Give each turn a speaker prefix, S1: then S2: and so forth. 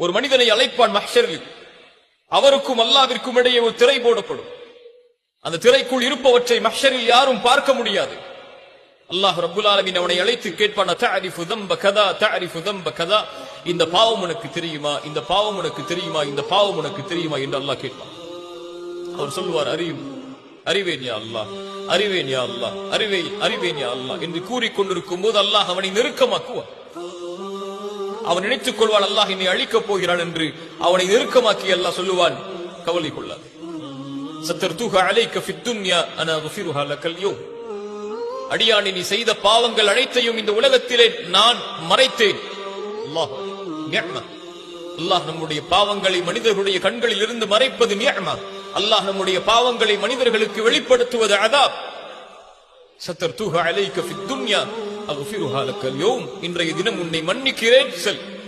S1: ஒரு மனிதனை அழைப்பான் மஹரில் அவருக்கும் அல்லாவிற்கும் இடையே ஒரு திரை போடப்படும். அந்த திரைக்குள் இருப்பவற்றை மஹரில் யாரும் பார்க்க முடியாது. அல்லாஹ் ரப்புல் அவனை அழைத்து கேட்பான் தஅரிஃபு தம்ப கதா தஅரிஃபு தம்ப கதா. இந்த பாவம் உனக்கு தெரியுமா? இந்த பாவம் உனக்கு தெரியுமா? இந்த பாவம் உனக்கு தெரியுமா? என்று அல்லாஹ் கேட்பான். அவர் சொல்லுவார் அறியும். அறிவேன் யா அல்லாஹ். அறிவேன் யா அல்லாஹ். அறிவேன் அறிவேன் யா அல்லாஹ். என்று கூறிக்கொண்டிருக்கும் போது அல்லாஹ் அவனை நெருக்கமாக்குவான். அவன் நினைத்துக் கொள்வான் அல்லாஹ் என்னை அழிக்கப் போகிறான் என்று அவனை நெருக்கமாக்கி அல்லாஹ் சொல்லுவான். கவலை கொள்ளாது. சத்தர்துக அலைக்க ஃபித் துன்யா அனா குஃபிருஹா லக்கல் நீ செய்த பாவங்கள் அனைத்தையும் இந்த உலகத்திலே நான் மறைத்தேன். அல்லாஹ் அல்லாஹ் நம்முடைய பாவங்களை மனிதர்களுடைய கண்களில் இருந்து மறைப்பது நியமா. அல்லாஹ் நம்முடைய பாவங்களை மனிதர்களுக்கு வெளிப்படுத்துவது அதாப். சத்தர்துக அலைக்க ஃபித் துன்யா அகுஃபிருஹா லக்கல் யோம். இன்றைய தினம் உன்னை மன்னிக்கிறேன். செல்.